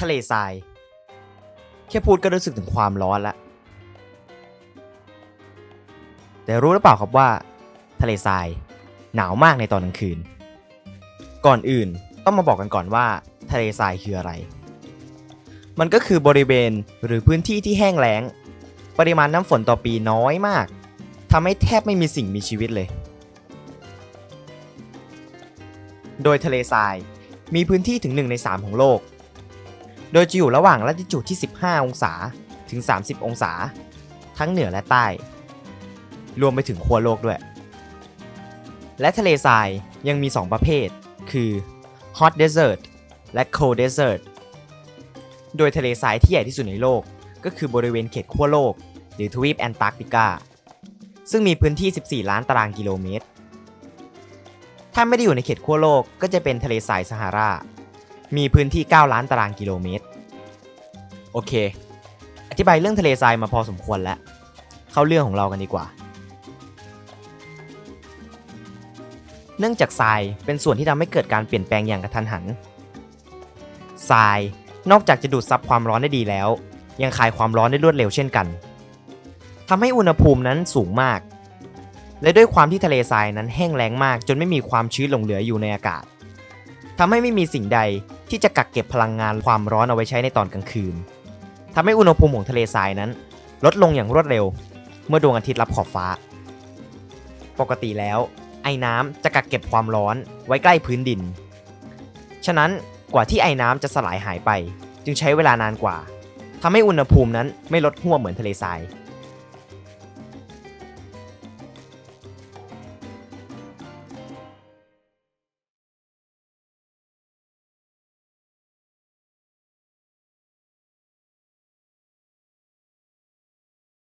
ทะเลทราย แค่พูดก็รู้สึกถึงความร้อนละ แต่รู้หรือเปล่าครับว่า ทะเลทรายหนาวมากในตอนกลางคืน ก่อนอื่นต้องมาบอกกันก่อนว่า ทะเลทรายคืออะไร มันก็คือบริเวณหรือพื้นที่ที่แห้งแล้ง ปริมาณน้ำฝนต่อปีน้อยมากทำให้แทบไม่มีสิ่งมีชีวิตเลย โดยทะเลทรายมีพื้นที่ถึง1ใน3ของโลก โดยจะอยู่ระหว่างลัติจูดที่ 15 องศาถึง 30 องศา ทั้งเหนือและใต้ รวมไปถึงขั้วโลกด้วย และทะเลทรายยังมี 2 ประเภท คือ hot desert และ cold desert โดยทะเลทรายที่ใหญ่ที่สุดในโลก ก็คือบริเวณเขตขั้วโลก หรือทวีปแอนตาร์กติกา ซึ่งมีพื้นที่ 14 ล้านตารางกิโลเมตร ถ้าไม่ได้อยู่ในเขตขั้วโลกก็จะเป็นทะเลทรายซาฮารา มีพื้นที่ 9 ล้านตารางกิโลเมตร โอเค อธิบายเรื่องทะเลทรายมาพอสมควรแล้ว เข้าเรื่องของเรากันดีกว่า เนื่องจากทรายเป็นส่วนที่ทำให้เกิดการเปลี่ยนแปลงอย่างกระทันหัน ทรายนอกจากจะดูดซับความร้อนได้ดีแล้ว ยังคายความร้อนได้รวดเร็วเช่นกันทำให้อุณหภูมินั้นสูงมาก และด้วยความที่ทะเลทรายนั้นแห้งแล้งมาก จนไม่มีความชื้นหลงเหลืออยู่ในอากาศทำให้ไม่มีสิ่งใด ที่จะกักเก็บพลังงานความร้อนเอาไว้ใช้ในตอนกลางคืนทำให้อุณหภูมิของทะเลทรายนั้น ลดลงอย่างรวดเร็ว เมื่อดวงอาทิตย์รับขอบฟ้า ปกติแล้ว ไอ้น้ำจะกักเก็บความร้อนไว้ใกล้พื้นดิน ฉะนั้นกว่าที่ไอ้น้ำจะสลายหายไป จึงใช้เวลานานกว่าทำให้อุณหภูมินั้นไม่ลดห่วเหมือนทะเลทราย